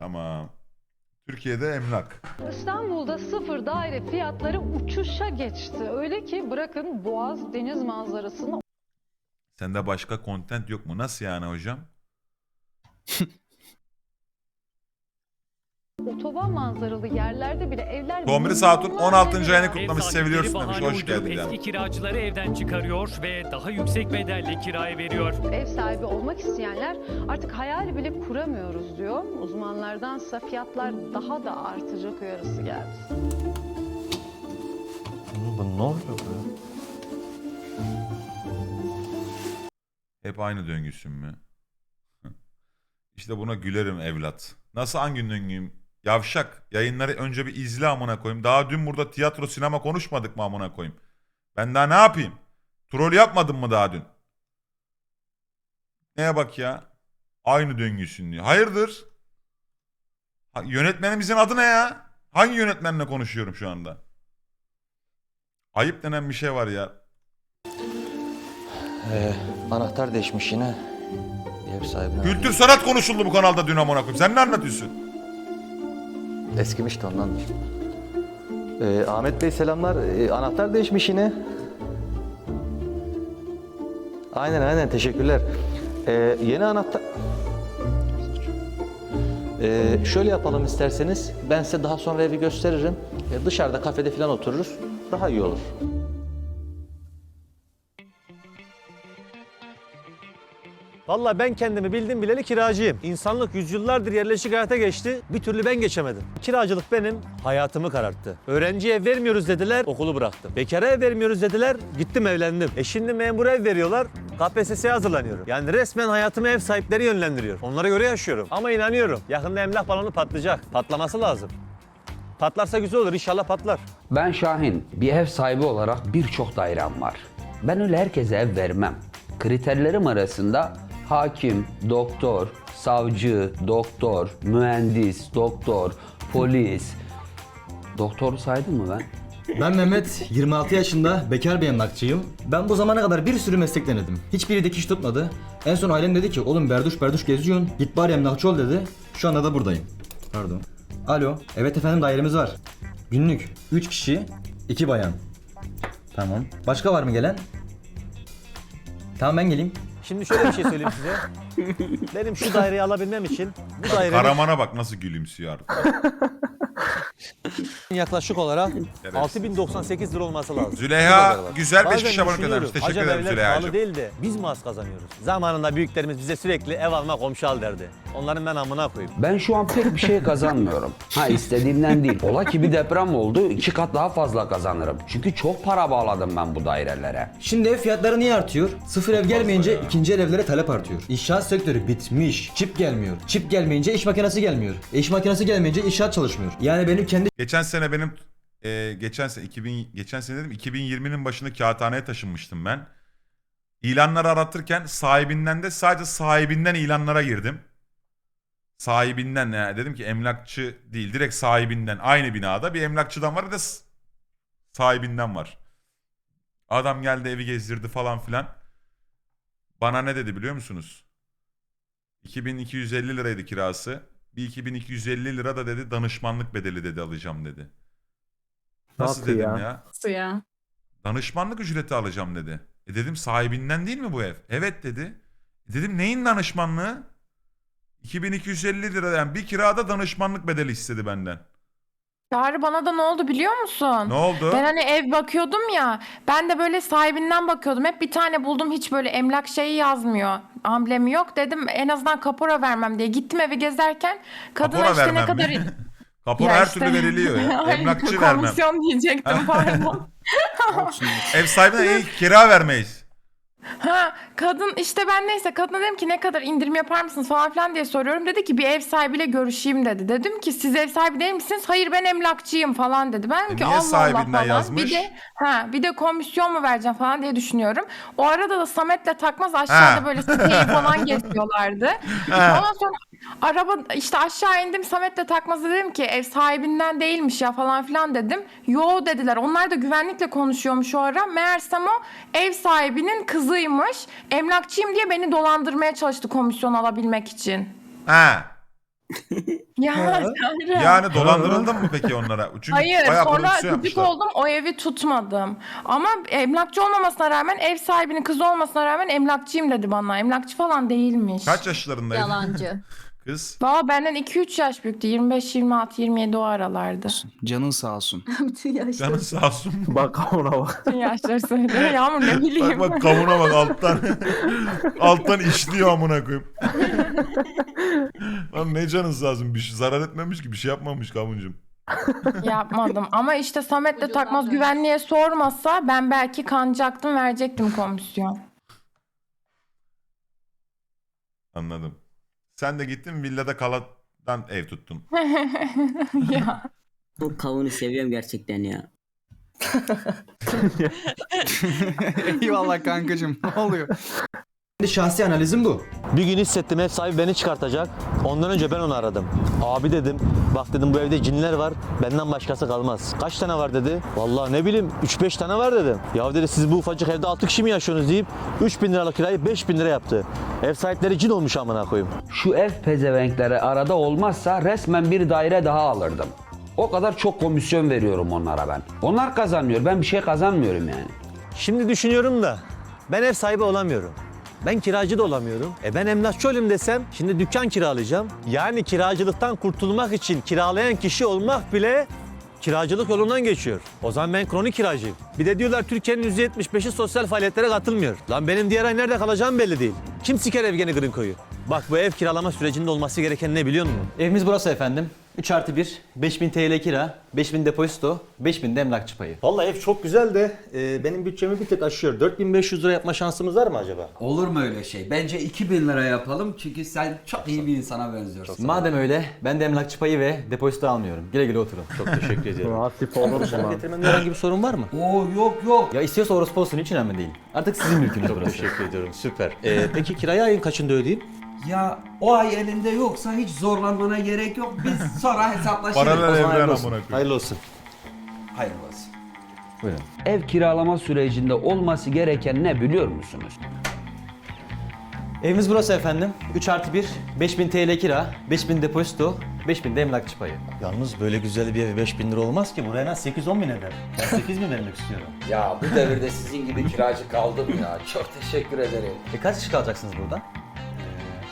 Tamam. Türkiye'de emlak. İstanbul'da sıfır daire fiyatları uçuşa geçti. Öyle ki bırakın Boğaz deniz manzarasını Sende başka content yok mu? Nasıl yani hocam? otoban manzaralı yerlerde bile evler... Tomris Hatun milyonlarca 16. lira. ayını kutlamış. Ev Seviliyorsun sahipleri demiş. bahane Hoş uydurup geldin Eski kiracıları evden çıkarıyor ve daha yüksek bedelle kiraya veriyor. Ev sahibi olmak isteyenler artık hayal bile kuramıyoruz diyor. Uzmanlardansa fiyatlar daha da artacak uyarısı geldi. Bu ne oluyor bu? Hep aynı döngüsün mü? işte buna gülerim evlat. Nasıl hangi döngüyüm? Yavşak. Yayınları önce bir izle amına koyayım. Daha dün burada tiyatro sinema konuşmadık mı amına koyayım? Ben daha ne yapayım? Troll yapmadım mı daha dün? Neye bak ya? Aynı döngüsün diyor. Hayırdır? Ha, yönetmenimizin adı ne ya? Hangi yönetmenle konuşuyorum şu anda? Ayıp denen bir şey var ya. Ee, anahtar değişmiş yine. Bir ev sahibine. Kültür sanat konuşuldu bu kanalda dün amına koyayım. Sen ne anlatıyorsun? Eskimiş de ondandır. Ee, Ahmet Bey selamlar. Ee, anahtar değişmiş yine. Aynen aynen teşekkürler. Ee, yeni anahtar... Ee, şöyle yapalım isterseniz. Ben size daha sonra evi gösteririm. Ee, dışarıda kafede falan otururuz. Daha iyi olur. Vallahi ben kendimi bildim bileli kiracıyım. İnsanlık yüzyıllardır yerleşik hayata geçti. Bir türlü ben geçemedim. Kiracılık benim hayatımı kararttı. Öğrenciye ev vermiyoruz dediler, okulu bıraktım. Bekara ev vermiyoruz dediler, gittim evlendim. E şimdi memur ev veriyorlar, KPSS'ye hazırlanıyorum. Yani resmen hayatımı ev sahipleri yönlendiriyor. Onlara göre yaşıyorum. Ama inanıyorum. Yakında emlak balonu patlayacak. Patlaması lazım. Patlarsa güzel olur, inşallah patlar. Ben Şahin, bir ev sahibi olarak birçok dairem var. Ben öyle herkese ev vermem. Kriterlerim arasında hakim, doktor, savcı, doktor, mühendis, doktor, polis. Doktoru saydım mı ben? Ben Mehmet, 26 yaşında bekar bir emlakçıyım. Ben bu zamana kadar bir sürü meslek denedim. Hiçbiri dikiş tutmadı. En son ailem dedi ki oğlum berduş berduş geziyorsun. Git bari emlakçı ol dedi. Şu anda da buradayım. Pardon. Alo. Evet efendim dairemiz var. Günlük 3 kişi, 2 bayan. Tamam. Başka var mı gelen? Tamam ben geleyim. Şimdi şöyle bir şey söyleyeyim size. Benim şu daireyi alabilmem için bu dairenin Karaman'a bak nasıl gülümsüyor artık. yaklaşık olarak Evet. 6098 lira olması lazım. Bu Züleyha kadar var. güzel 5 Bazen kişi abone düşünüyorum, göndermiş. Teşekkür acaba ederim evler Züleyha'cığım. pahalı değil de biz mi az kazanıyoruz? Zamanında büyüklerimiz bize sürekli ev alma komşu al derdi. Onların ben amına koyayım. Ben şu an pek bir şey kazanmıyorum. Ha istediğimden değil. Ola ki bir deprem oldu, iki kat daha fazla kazanırım. Çünkü çok para bağladım ben bu dairelere. Şimdi ev fiyatları niye artıyor? Sıfır ev gelmeyince ya. ikinci el evlere talep artıyor. İnşaat sektörü bitmiş. Çip gelmiyor. Çip gelmeyince iş makinesi gelmiyor. İş makinesi gelmeyince inşaat çalışmıyor. Yani benim kendi Geçen sene benim e, geçen sene 2000 geçen sene dedim 2020'nin başında kağıthaneye taşınmıştım ben. İlanları aratırken sahibinden de sadece sahibinden ilanlara girdim. Sahibinden yani dedim ki emlakçı değil direkt sahibinden aynı binada bir emlakçıdan var bir de sahibinden var. Adam geldi evi gezdirdi falan filan. Bana ne dedi biliyor musunuz? 2250 liraydı kirası. Bir 2250 lira da dedi danışmanlık bedeli dedi alacağım dedi. Nasıl dedim ya? Nasıl ya? Danışmanlık ücreti alacağım dedi. E dedim sahibinden değil mi bu ev? Evet dedi. E dedim neyin danışmanlığı? 2250 lira yani bir kirada danışmanlık bedeli istedi benden. Çağrı bana da ne oldu biliyor musun? Ne oldu? Ben hani ev bakıyordum ya. Ben de böyle sahibinden bakıyordum. Hep bir tane buldum hiç böyle emlak şeyi yazmıyor. Amblemi yok. Dedim en azından kapora vermem diye. Gittim evi gezerken kadına Kapora işte ne vermem kadar... Kapora Ya her işte- türlü veriliyor ya. Ay, Emlakçı vermem. Komisyon diyecektim pardon. Ev sahibine iyi kira vermeyiz. Ha kadın işte ben neyse kadına dedim ki ne kadar indirim yapar mısınız falan filan diye soruyorum. Dedi ki bir ev sahibiyle görüşeyim dedi. Dedim ki siz ev sahibi değil misiniz? Hayır ben emlakçıyım falan dedi. Ben dedim E ki niye Allah sahibinden Allah falan. yazmış? Bir de ha bir de komisyon mu vereceğim falan diye düşünüyorum. O arada da Samet'le takmaz aşağıda Ha. böyle siteyi falan geziyorlardı. Ha. Ondan sonra araba işte aşağı indim Samet'le takmaz dedim ki ev sahibinden değilmiş ya falan filan dedim. Yo dediler. Onlar da güvenlikle konuşuyormuş o ara. Meğersem o ev sahibinin kızıymış. Emlakçıyım diye beni dolandırmaya çalıştı komisyon alabilmek için. Ha. Ya Tanrım. Yani dolandırıldın mı peki onlara? Çünkü Hayır bayağı sonra prodüksiyon gıcık yapmışlar. oldum o evi tutmadım. Ama emlakçı olmamasına rağmen ev sahibinin kızı olmasına rağmen emlakçıyım dedi bana. Emlakçı falan değilmiş. Kaç yaşlarındaydı Yalancı. kız? Valla benden 2-3 yaş büyüktü. 25, 26, 27 o aralardı. Canın sağ olsun. Bütün yaşları. Canın sağ olsun. Bak ona bak. Bütün yaşları söylüyor. Yağmur ne bileyim. Bak bak kavuna bak alttan. alttan işliyor amına koyayım. Lan ne canın sağ olsun. Bir şey zarar etmemiş ki bir şey yapmamış kavuncum. Yapmadım. Ama işte Samet'le Ucundan takmaz dönmüş. güvenliğe sormasa ben belki kanacaktım verecektim komisyon. Anladım. Sen de gittin villada kaladan ev tuttun. ya. Bu kavunu seviyorum gerçekten ya. Eyvallah kankacığım. Ne oluyor? Şimdi şahsi analizim bu. Bir gün hissettim ev sahibi beni çıkartacak. Ondan önce ben onu aradım. Abi dedim, bak dedim bu evde cinler var, benden başkası kalmaz. Kaç tane var dedi. Vallahi ne bileyim 3-5 tane var dedim. Ya dedi siz bu ufacık evde 6 kişi mi yaşıyorsunuz deyip 3000 liralık kirayı 5000 lira yaptı. Ev sahipleri cin olmuş amına koyayım. Şu ev pezevenkleri arada olmazsa resmen bir daire daha alırdım. O kadar çok komisyon veriyorum onlara ben. Onlar kazanıyor, ben bir şey kazanmıyorum yani. Şimdi düşünüyorum da ben ev sahibi olamıyorum. Ben kiracı da olamıyorum. E ben emlakçı olayım desem şimdi dükkan kiralayacağım. Yani kiracılıktan kurtulmak için kiralayan kişi olmak bile kiracılık yolundan geçiyor. O zaman ben kronik kiracıyım. Bir de diyorlar Türkiye'nin %75'i sosyal faaliyetlere katılmıyor. Lan benim diğer ay nerede kalacağım belli değil. Kim siker Evgeni Grinko'yu? Bak bu ev kiralama sürecinde olması gereken ne biliyor musun? Evimiz burası efendim. 3 artı 1, 5000 TL kira, 5000 depozito, 5000 de emlakçı payı. Vallahi ev çok güzel de e, benim bütçemi bir tık aşıyor. 4500 lira yapma şansımız var mı acaba? Olur mu öyle şey? Bence 2000 lira yapalım çünkü sen çok iyi bir insana benziyorsun. Madem öyle ben de emlakçı payı ve depozito almıyorum. Güle güle oturun. Çok teşekkür ederim. Nasip olur mu? Getirmemde herhangi bir sorun var mı? Oo yok yok. Ya istiyorsa orospu olsun hiç önemli değil. Artık sizin mülkünüz Çok burası. teşekkür ediyorum. Süper. Ee, peki kirayı ayın kaçında ödeyeyim? Ya o ay elinde yoksa hiç zorlanmana gerek yok. Biz sonra hesaplaşırız. Paralel O zaman evren hayırlı amına koyayım. Hayırlı olsun. Hayırlı olsun. Buyurun. Ev kiralama sürecinde olması gereken ne biliyor musunuz? Evimiz burası efendim. 3 artı 1, 5000 TL kira, 5000 depozito, 5000 de emlakçı payı. Yalnız böyle güzel bir ev 5000 lira olmaz ki. Buraya en az 8-10 bin eder. Ben 8 bin vermek istiyorum. Ya bu devirde sizin gibi kiracı kaldım ya. Çok teşekkür ederim. E kaç kişi kalacaksınız burada?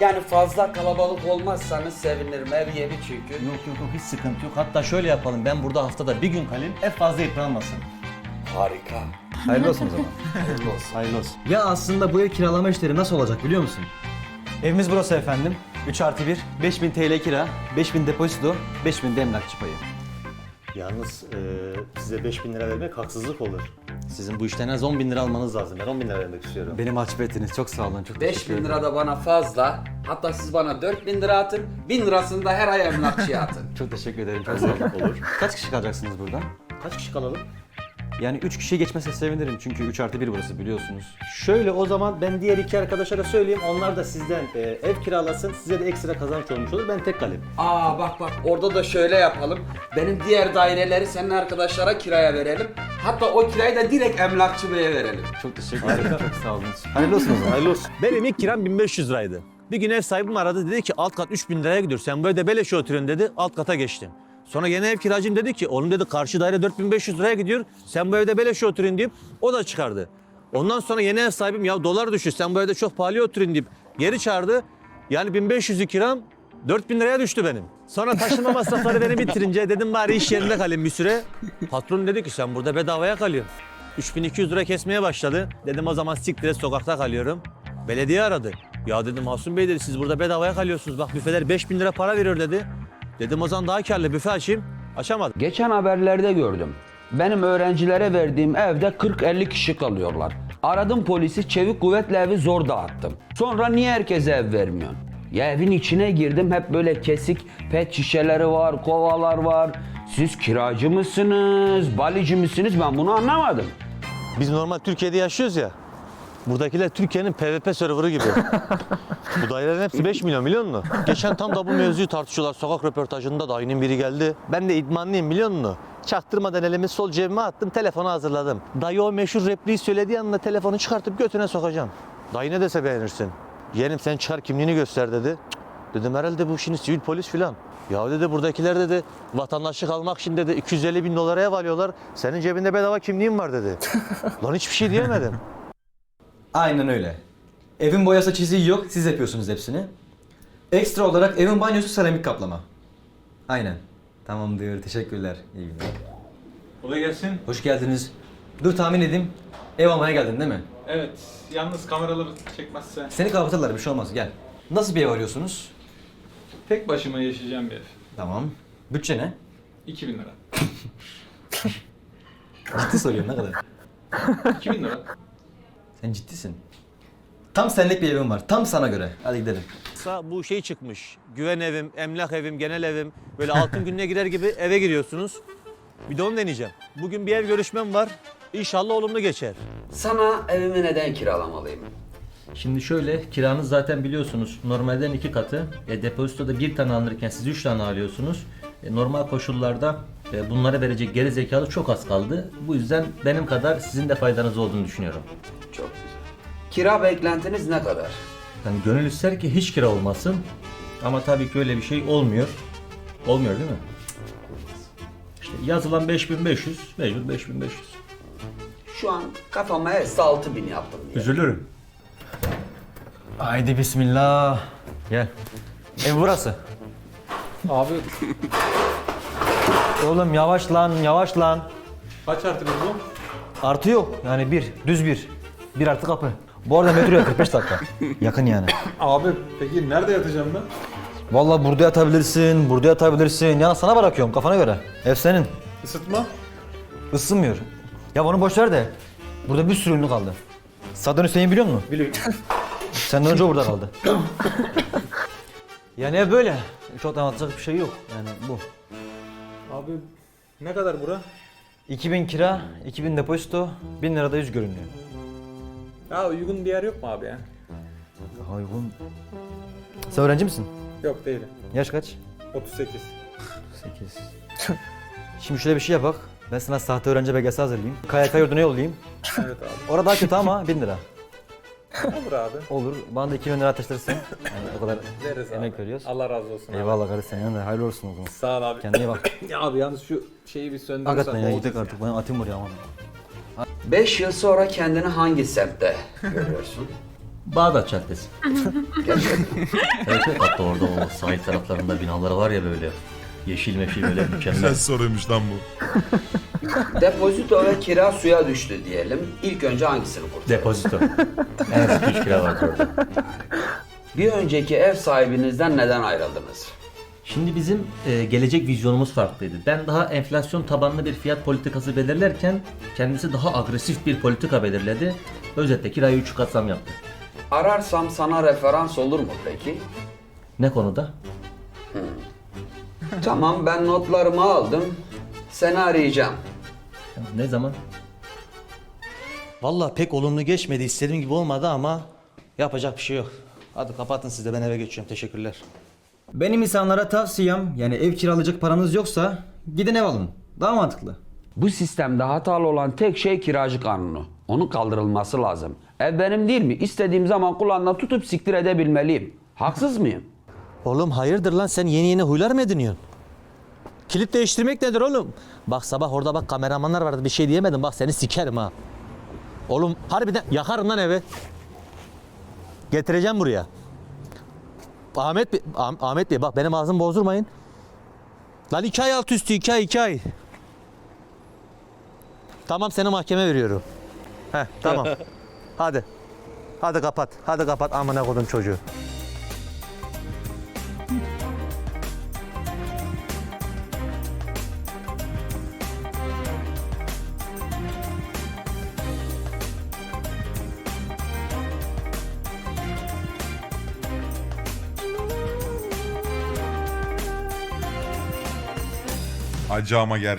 Yani fazla kalabalık olmazsanız sevinirim. Ev yeni çünkü. Yok yok yok hiç sıkıntı yok. Hatta şöyle yapalım. Ben burada haftada bir gün kalayım. Ev fazla yıpranmasın. Harika. Hayırlı olsun o zaman. Hayırlı olsun. Hayırlı olsun. Ya aslında bu ev kiralama işleri nasıl olacak biliyor musun? Evimiz burası efendim. 3 artı 1, 5000 TL kira, 5000 depozito, 5000 de emlakçı payı. Yalnız e, size 5000 lira vermek haksızlık olur. Sizin bu işten en az 10 bin lira almanız lazım. Ben 10 bin lira vermek istiyorum. Beni mahcup ettiniz. Çok sağ olun. Çok 5000 lira da bana fazla. Hatta siz bana 4000 lira atın. 1000 lirasını da her ay emlakçıya atın. Çok teşekkür ederim. Çok sağ olun. Olur. Kaç kişi kalacaksınız burada? Kaç kişi kalalım? Yani 3 kişiye geçmese sevinirim çünkü 3 artı 1 burası biliyorsunuz. Şöyle o zaman ben diğer iki arkadaşa da söyleyeyim. Onlar da sizden e, ev kiralasın. Size de ekstra kazanç olmuş olur. Ben tek kalayım. Aa bak bak orada da şöyle yapalım. Benim diğer daireleri senin arkadaşlara kiraya verelim. Hatta o kirayı da direkt emlakçı beye verelim. Çok teşekkür ederim. Çok sağ olun. Hayırlı olsun o zaman. Hayırlı olsun. Benim ilk kiram 1500 liraydı. Bir gün ev sahibim aradı dedi ki alt kat 3000 liraya gidiyor. Sen bu evde beleşe oturuyorsun dedi. Alt kata geçtim. Sonra yeni ev kiracım dedi ki oğlum dedi karşı daire 4500 liraya gidiyor. Sen bu evde beleşe oturuyorsun deyip o da çıkardı. Ondan sonra yeni ev sahibim ya dolar düşüyor sen bu evde çok pahalı oturuyorsun deyip geri çağırdı. Yani 1500'lü kiram 4000 liraya düştü benim. Sonra taşınma masrafları beni bitirince dedim bari iş yerinde kalayım bir süre. Patron dedi ki sen burada bedavaya kalıyorsun. 3200 lira kesmeye başladı. Dedim o zaman siktir sokakta kalıyorum. Belediye aradı. Ya dedim Hasun Bey dedi siz burada bedavaya kalıyorsunuz. Bak büfeler 5000 lira para veriyor dedi. Dedim o zaman daha karlı büfe açayım. Açamadım. Geçen haberlerde gördüm. Benim öğrencilere verdiğim evde 40-50 kişi kalıyorlar. Aradım polisi, çevik kuvvetle evi zor dağıttım. Sonra niye herkese ev vermiyorsun? Ya evin içine girdim hep böyle kesik pet şişeleri var, kovalar var. Siz kiracı mısınız, balici misiniz ben bunu anlamadım. Biz normal Türkiye'de yaşıyoruz ya. Buradakiler Türkiye'nin PVP serverı gibi. bu dairelerin hepsi 5 milyon biliyor musun? Geçen tam da bu mevzuyu tartışıyorlar sokak röportajında dayının biri geldi. Ben de idmanlıyım biliyor musun? Çaktırmadan elimi sol cebime attım telefonu hazırladım. Dayı o meşhur repliği söylediği anda telefonu çıkartıp götüne sokacağım. Dayı ne dese beğenirsin. Yeğenim sen çıkar kimliğini göster dedi. Dedim herhalde bu şimdi sivil polis filan. Ya dedi buradakiler dedi vatandaşlık almak için dedi 250 bin dolara ev alıyorlar. Senin cebinde bedava kimliğin var dedi. Lan hiçbir şey diyemedim. Aynen öyle. Evin boyası çiziği yok, siz yapıyorsunuz hepsini. Ekstra olarak evin banyosu seramik kaplama. Aynen. Tamamdır, teşekkürler. İyi günler. Kolay gelsin. Hoş geldiniz. Dur tahmin edeyim. Ev almaya geldin değil mi? Evet, yalnız kameraları çekmezse Seni kapatırlar, bir şey olmaz. Gel. Nasıl bir ev arıyorsunuz? tek başıma yaşayacağım bir ev. Tamam. Bütçe ne? 2000 lira. Ciddi soruyorum ne kadar? 2000 lira. Sen ciddisin. Tam senlik bir evim var. Tam sana göre. Hadi gidelim. Sa- Bu şey çıkmış. Güven evim, emlak evim, genel evim. Böyle altın gününe girer gibi eve giriyorsunuz. Bir de onu deneyeceğim. Bugün bir ev görüşmem var. İnşallah olumlu geçer. Sana evimi neden kiralamalıyım? Şimdi şöyle, kiranız zaten biliyorsunuz normalden iki katı. E, depozitoda bir tane alınırken siz üç tane alıyorsunuz. E, normal koşullarda e, bunlara verecek geri zekalı çok az kaldı. Bu yüzden benim kadar sizin de faydanız olduğunu düşünüyorum. Kira beklentiniz ne kadar? Yani gönül ister ki hiç kira olmasın. Ama tabii ki öyle bir şey olmuyor. Olmuyor değil mi? İşte yazılan 5500, mecbur 5500. Şu an kafama hesse 6000 yaptım diye. Üzülürüm. Haydi bismillah. Gel. Ev burası. Abi Oğlum yavaş lan, yavaş lan. kaç artı bir bu? Artı yok. Yani bir, düz bir. Bir artı kapı. Bu arada metroya 45 dakika. Yakın yani. Abi peki nerede yatacağım ben? Vallahi burada yatabilirsin, burada yatabilirsin. Ya sana bırakıyorum kafana göre. Ev senin. Isıtma. Isınmıyor. Ya onu boş ver de. Burada bir sürü ünlü kaldı. Saddam Hüseyin biliyor musun? Biliyorum. Senden önce burada kaldı. yani ev böyle. Çok da anlatacak bir şey yok. Yani bu. Abi ne kadar bura? 2000 kira, 2000 depozito, 1000 lirada yüz görünüyor. Ya uygun bir yer yok mu abi ya? Hayvan. Sen öğrenci misin? Yok değilim. Yaş kaç? 38. 8. Şimdi şöyle bir şey yapak. Ben sana sahte öğrenci belgesi hazırlayayım. KYK yurduna yollayayım. Evet abi. Orada daha kötü ama 1000 lira. Olur abi. Olur. Bana da 2000 lira ateşlersin. Yani o kadar Veririz emek abi. veriyoruz. Allah razı olsun abi. Eyvallah kardeş senin de hayırlı olsun o zaman. Sağ ol abi. Kendine iyi bak. Ya abi yalnız şu şeyi bir söndürürsen Hakikaten ya oldu. gidecek artık. Ben atayım buraya aman. 5 yıl sonra kendini hangi semtte görüyorsun? Bağdat Caddesi. Gerçekten. evet evet. Hatta orada o sahil taraflarında binaları var ya böyle. Yeşil meşil böyle mükemmel. Güzel soruymuş lan bu. Depozito ve kira suya düştü diyelim. İlk önce hangisini kurtarır? Depozito. en az 200 kira var orada. Bir önceki ev sahibinizden neden ayrıldınız? Şimdi bizim e, gelecek vizyonumuz farklıydı. Ben daha enflasyon tabanlı bir fiyat politikası belirlerken kendisi daha agresif bir politika belirledi. Özetle kirayı 3 kat zam yaptı. Ararsam sana referans olur mu peki? Ne konuda? Tamam ben notlarımı aldım. Seni arayacağım. Ne zaman? Vallahi pek olumlu geçmedi. istediğim gibi olmadı ama yapacak bir şey yok. Hadi kapatın siz de ben eve geçiyorum. Teşekkürler. Benim insanlara tavsiyem yani ev kiralayacak paranız yoksa gidin ev alın. Daha mantıklı. Bu sistemde hatalı olan tek şey kiracı kanunu. Onun kaldırılması lazım. Ev benim değil mi? İstediğim zaman kulağından tutup siktir edebilmeliyim. Haksız mıyım? Oğlum hayırdır lan sen yeni yeni huylar mı ediniyorsun? Kilit değiştirmek nedir oğlum? Bak sabah orada bak kameramanlar vardı bir şey diyemedim bak seni sikerim ha. Oğlum harbiden yakarım lan evi. Getireceğim buraya. Ahmet Bey, Ah- Ahmet Bey bak benim ağzımı bozdurmayın. Lan iki ay alt üstü iki ay iki ay. Tamam seni mahkeme veriyorum. Heh tamam. Hadi. Hadi kapat. Hadi kapat amına kodum çocuğu. Acı ama gerçek.